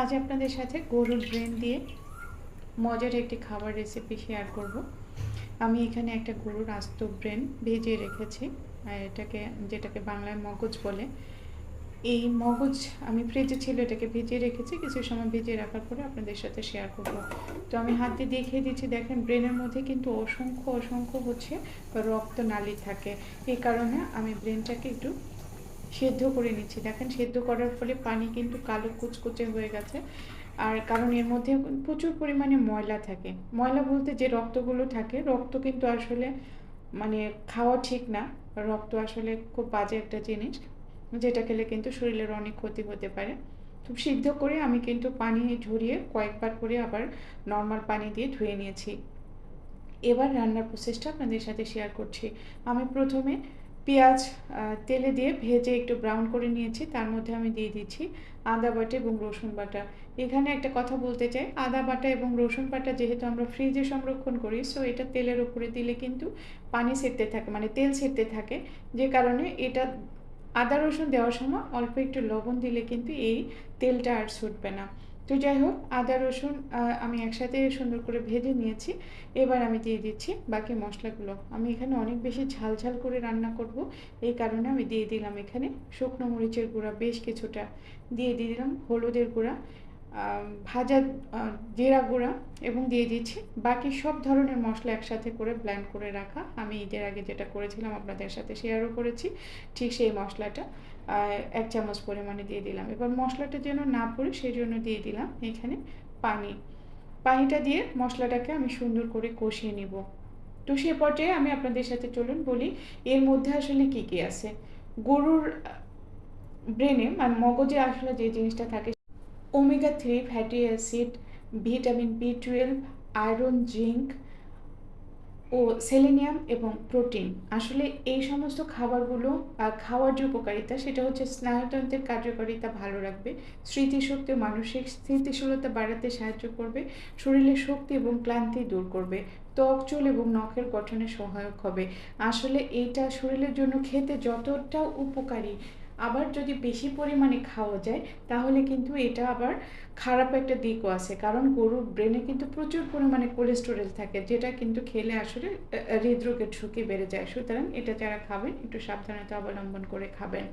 আজ আপনাদের সাথে গরুর ব্রেন দিয়ে মজার একটি খাবার রেসিপি শেয়ার করব। আমি এখানে একটা গরুর আস্ত ব্রেন ভেজে রেখেছি, আর এটাকে, যেটাকে বাংলায় মগজ বলে। এই মগজ, আমি ফ্রিজে ছিল, এটাকে ভিজিয়ে রেখেছি, কিছু সময় ভিজিয়ে রাখার পরে আপনাদের সাথে শেয়ার করব। তো আমি হাত দিয়ে দেখিয়ে দিচ্ছি, দেখেন ব্রেনের মধ্যে কিন্তু অসংখ্য অসংখ্য হচ্ছে রক্ত নালী থাকে। এই কারণে আমি ব্রেনটাকে একটু সেদ্ধ করে নিচ্ছি। দেখেন, সেদ্ধ করার ফলে পানি কিন্তু কালো কুচকুচে হয়ে গেছে। আর কারণ এর মধ্যে প্রচুর পরিমাণে ময়লা থাকে। ময়লা বলতে যে রক্তগুলো থাকে, রক্ত কিন্তু আসলে মানে খাওয়া ঠিক না। রক্ত আসলে খুব বাজে একটা জিনিস, যেটা খেলে কিন্তু শরীরের অনেক ক্ষতি হতে পারে। খুব সিদ্ধ করে আমি কিন্তু পানি ঝরিয়ে কয়েকবার করে আবার নর্মাল পানি দিয়ে ধুয়ে নিয়েছি। এবার রান্নার প্রসেসটা আপনাদের সাথে শেয়ার করছি। আমি প্রথমে পেঁয়াজ তেলে দিয়ে ভেজে একটু ব্রাউন করে নিয়েছি। তার মধ্যে আমি দিয়ে দিচ্ছি আদা বাটা এবং রসুন বাটা। এখানে একটা কথা বলতে চাই, আদা বাটা এবং রসুন বাটা যেহেতু আমরা ফ্রিজে সংরক্ষণ করি সো এটা তেলের উপরে দিলে কিন্তু পানি সেরতে থাকে মানে তেল সেরতে থাকে। যে কারণে এটা আদা রসুন দেওয়ার সময় অল্প একটু লবণ দিলে কিন্তু এই তেলটা আর ছুটবে না। তো যাই হোক, আদা, রসুন আমি একসাথে সুন্দর করে ভেজে নিয়েছি। এবার আমি দিয়ে দিচ্ছি বাকি মশলাগুলো। আমি এখানে অনেক বেশি ঝাল ঝাল করে রান্না করব। এই কারণে আমি দিয়ে দিলাম এখানে শুকনো মরিচের গুঁড়া, বেশ কিছুটা। দিয়ে দিয়ে দিলাম হলুদের গুঁড়া। ভাজা জিরা গুঁড়া এবং দিয়ে দিচ্ছি। বাকি সব ধরনের মশলা একসাথে করে ব্ল্যান্ড করে রাখা। আমি ঈদের আগে যেটা করেছিলাম আপনাদের সাথে শেয়ারও করেছি, ঠিক সেই মশলাটা এক চামচ পরিমাণে দিয়ে দিলাম। এবার মশলাটা যেন না পড়ে সেই জন্য দিয়ে দিলাম এখানে পানি। পানিটা দিয়ে মশলাটাকে আমি সুন্দর করে কষিয়ে নিব। তো সে পর্যায়ে আমি আপনাদের সাথে চলুন বলি, এর মধ্যে আসলে কি কি আছে? গরুর ব্রেনে মানে মগজে আসলে যে জিনিসটা থাকে omega three fatty acid vitamin B twelve iron zinc ও সেলেনিয়াম এবং প্রোটিন আসলে এই সমস্ত খাবারগুলো খাওয়ার যে উপকারিতা, সেটা হচ্ছে স্নায়ুতন্ত্রের কার্যকারিতা ভালো রাখবে, স্মৃতিশক্তি, মানসিক স্থিতিশীলতা বাড়াতে সাহায্য করবে, শরীরের শক্তি এবং ক্লান্তি দূর করবে, ত্বক, চুল এবং নখের গঠনে সহায়ক হবে। আসলে এইটা শরীরের জন্য খেতে যতটা উপকারী আবার যদি বেশি পরিমাণে খাওয়া যায়, তাহলে কিন্তু এটা আবার খারাপ একটা দিকও আছে। কারণ গরুর ব্রেনে কিন্তু প্রচুর পরিমাণে কোলেস্টেরল থাকে, যেটা কিন্তু খেলে আসলে হৃদরোগের ঝুঁকি বেড়ে যায়। সুতরাং এটা যারা খাবেন, একটু সাবধানতা অবলম্বন করে খাবেন।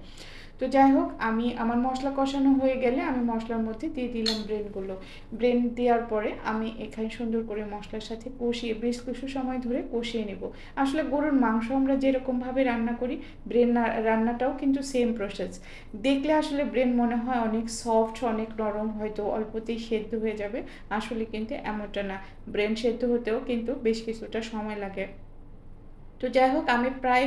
তো যাই হোক, আমি, আমার মশলা কষানো হয়ে গেলে আমি মশলার মধ্যে দিয়ে দিলাম ব্রেনগুলো। ব্রেন দেওয়ার পরে আমি এখানে সুন্দর করে মশলার সাথে কষিয়ে, বেশ কিছু সময় ধরে কষিয়ে নেব। আসলে গরুর মাংস আমরা যেরকমভাবে রান্না করি, ব্রেন রান্নাটাও কিন্তু সেম প্রসেস দেখলে আসলে ব্রেন মনে হয় অনেক সফট অনেক নরম, হয়তো অল্পতেই সেদ্ধ হয়ে যাবে। আসলে কিন্তু এমনটা না। ব্রেন সেদ্ধ হতেও কিন্তু বেশ কিছুটা সময় লাগে। তো যাই হোক আমি প্রায়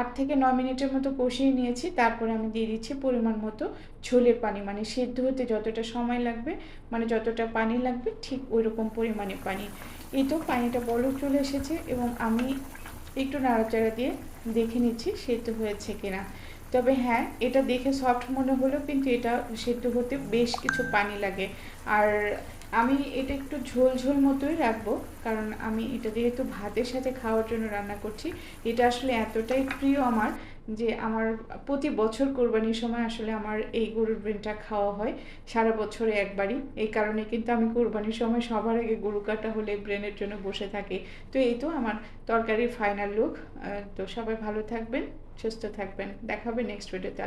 আট থেকে নয় মিনিটের মতো কষিয়ে নিয়েছি। তারপরে আমি দিয়ে দিচ্ছি পরিমাণ মতো ঝোলের পানি। মানে সেদ্ধ হতে যতটা সময় লাগবে মানে যতটা পানি লাগবে, ঠিক ওই রকম পরিমাণে পানি। এই তো পানিটা বলো চলে এসেছে এবং আমি একটু নাড়াচাড়া দিয়ে দেখে নিচ্ছি সেদ্ধ হয়েছে কিনা। তবে হ্যাঁ এটা দেখে সফট মনে হলেও কিন্তু এটা সেদ্ধ হতে বেশ কিছু পানি লাগে। আর আমি এটা একটু ঝোল ঝোল মতোই রাখব, কারণ আমি এটা যেহেতু ভাতের সাথে খাওয়ার জন্য রান্না করছি, এটা আসলে এতটাই প্রিয় আমার যে আমার প্রতি বছর কোরবানির সময় আসলে আমার এই গরুর ব্রেনটা খাওয়া হয়, সারা বছরে একবারই। এই কারণে কিন্তু আমি কোরবানির সময় সবার আগে গরু কাটা হলে ব্রেনের জন্য বসে থাকি। তো এই তো আমার তরকারির ফাইনাল লুক তো সবাই ভালো থাকবেন, সুস্থ থাকবেন। দেখাবে নেক্সট ভিডিওতে